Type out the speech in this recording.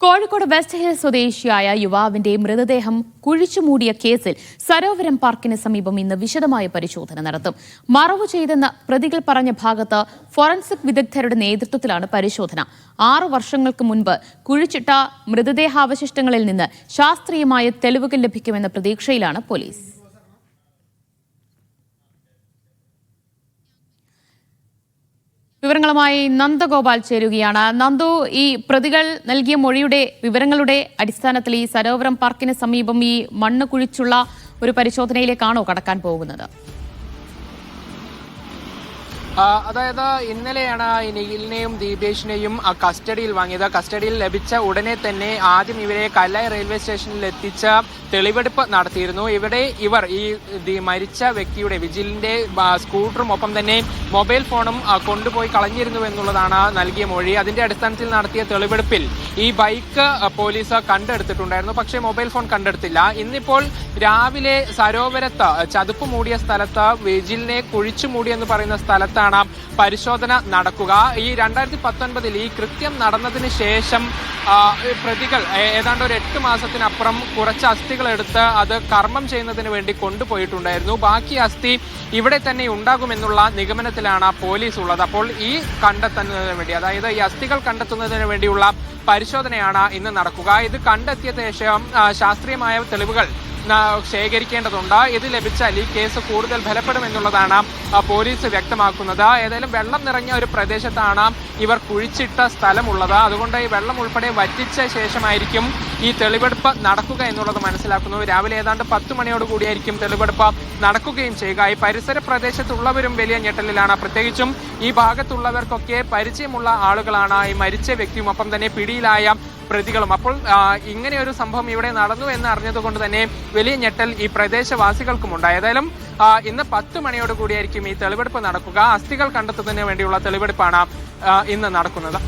Kozhikode west hill സ്വദേശിയായ യുവാവിന്റെ മൃതദേഹം കുഴിച്ചുമൂടിയ കേസിൽ സരോവരം പാർക്കിന് സമീപം ഇന്ന് വിശദമായ പരിശോധന നടത്തും. മറവു ചെയ്തെന്ന് പ്രതികൾ പറഞ്ഞ ഭാഗത്ത് ഫോറൻസിക് വിദഗ്ധരുടെ നേതൃത്വത്തിലാണ് പരിശോധന. ആറു വർഷങ്ങൾക്ക് മുൻപ് കുഴിച്ചിട്ട മൃതദേഹാവശിഷ്ടങ്ങളിൽ നിന്ന് ശാസ്ത്രീയമായ തെളിവുകൾ ലഭിക്കുമെന്ന പ്രതീക്ഷയിലാണ് പോലീസ്. വിവരങ്ങളുമായി നന്ദഗോപാൽ ചേരുകയാണ്. നന്ദു ഈ പ്രതികൾ നൽകിയ മൊഴിയുടെ വിവരങ്ങളുടെ അടിസ്ഥാനത്തിൽ ഈ സരോവരം പാർക്കിന് സമീപം ഈ മണ്ണ് കുഴിച്ചുള്ള ഒരു പരിശോധനയിലേക്കാണോ കടക്കാൻ പോകുന്നത്? അതായത് ഇന്നലെയാണ് നിഖിലിനെയും ദീപേഷിനെയും കസ്റ്റഡിയിൽ വാങ്ങിയത്. കസ്റ്റഡിയിൽ ലഭിച്ച ഉടനെ തന്നെ ആദ്യം ഇവരെ കല്ലായി റെയിൽവേ സ്റ്റേഷനിൽ എത്തിച്ച തെളിവെടുപ്പ് നടത്തിയിരുന്നു. ഇവിടെ ഇവർ ഈ മരിച്ച വ്യക്തിയുടെ വിജിലിന്റെ സ്കൂട്ടറും ഒപ്പം തന്നെ മൊബൈൽ ഫോണും കൊണ്ടുപോയി കളഞ്ഞിരുന്നു എന്നുള്ളതാണ് നൽകിയ മൊഴി. അതിന്റെ അടിസ്ഥാനത്തിൽ നടത്തിയ തെളിവെടുപ്പിൽ ഈ ബൈക്ക് പോലീസ് കണ്ടെടുത്തിട്ടുണ്ടായിരുന്നു. പക്ഷേ മൊബൈൽ ഫോൺ കണ്ടെടുത്തില്ല. ഇന്നിപ്പോൾ രാവിലെ സരോവരത്ത് ചതുപ്പ് മൂടിയ സ്ഥലത്ത് വിജിലിനെ കുഴിച്ചു മൂടി എന്ന് പറയുന്ന സ്ഥലത്താണ് പരിശോധന നടക്കുക. ഈ രണ്ടായിരത്തി പത്തൊൻപതിൽ ഈ കൃത്യം നടന്നതിന് ശേഷം പ്രതികൾ ഏതാണ്ട് ഒരു എട്ട് മാസത്തിനപ്പുറം കുറച്ച് അസ്ഥികൾ എടുത്ത് അത് കർമ്മം ചെയ്യുന്നതിന് വേണ്ടി കൊണ്ടുപോയിട്ടുണ്ടായിരുന്നു. ബാക്കി അസ്ഥി ഇവിടെ തന്നെ ഉണ്ടാകുമെന്നുള്ള നിഗമനത്തിലാണ് പോലീസ് ഉള്ളത്. അപ്പോൾ ഈ കണ്ടെത്തുന്നതിന് വേണ്ടി അതായത് ഈ അസ്ഥികൾ കണ്ടെത്തുന്നതിന് വേണ്ടിയുള്ള പരിശോധനയാണ് ഇന്ന് നടക്കുക. ഇത് കണ്ടെത്തിയ ശേഷം ശാസ്ത്രീയമായ തെളിവുകൾ ശേഖരിക്കേണ്ടതുണ്ട്. ഇത് ലഭിച്ചാൽ ഈ കേസ് കൂടുതൽ ഫലപ്പെടുമെന്നുള്ളതാണ് പോലീസ് വ്യക്തമാക്കുന്നത്. ഏതായാലും വെള്ളം നിറഞ്ഞ ഒരു പ്രദേശത്താണ് ഇവർ കുഴിച്ചിട്ട സ്ഥലമുള്ളത്. അതുകൊണ്ട് ഈ വെള്ളം ഉൾപ്പെടെ വറ്റിച്ച ശേഷമായിരിക്കും ഈ തെളിവെടുപ്പ് നടക്കുക എന്നുള്ളത് മനസ്സിലാക്കുന്നു. രാവിലെ ഏതാണ്ട് പത്ത് മണിയോട് കൂടിയായിരിക്കും തെളിവെടുപ്പ് നടക്കുകയും ചെയ്യുക. ഈ പരിസര പ്രദേശത്തുള്ളവരും വലിയ ഞെട്ടലിലാണ്. പ്രത്യേകിച്ചും ഈ ഭാഗത്തുള്ളവർക്കൊക്കെ പരിചയമുള്ള ആളുകളാണ്. ഈ മരിച്ച വ്യക്തിയും ഒപ്പം തന്നെ പിടിയിലായ പ്രതികളും. അപ്പോൾ ഇങ്ങനെ ഒരു സംഭവം ഇവിടെ നടന്നു എന്ന് അറിഞ്ഞതുകൊണ്ട് തന്നെ വലിയ ഞെട്ടൽ ഈ പ്രദേശവാസികൾക്കും ഉണ്ട് ഏതായാലും ഇന്ന് പത്ത് മണിയോട് കൂടിയായിരിക്കും ഈ തെളിവെടുപ്പ് നടക്കുക. അസ്ഥികൾ കണ്ടെത്തുന്നതിന് വേണ്ടിയുള്ള തെളിവെടുപ്പാണ് ഇന്ന് നടക്കുന്നത്.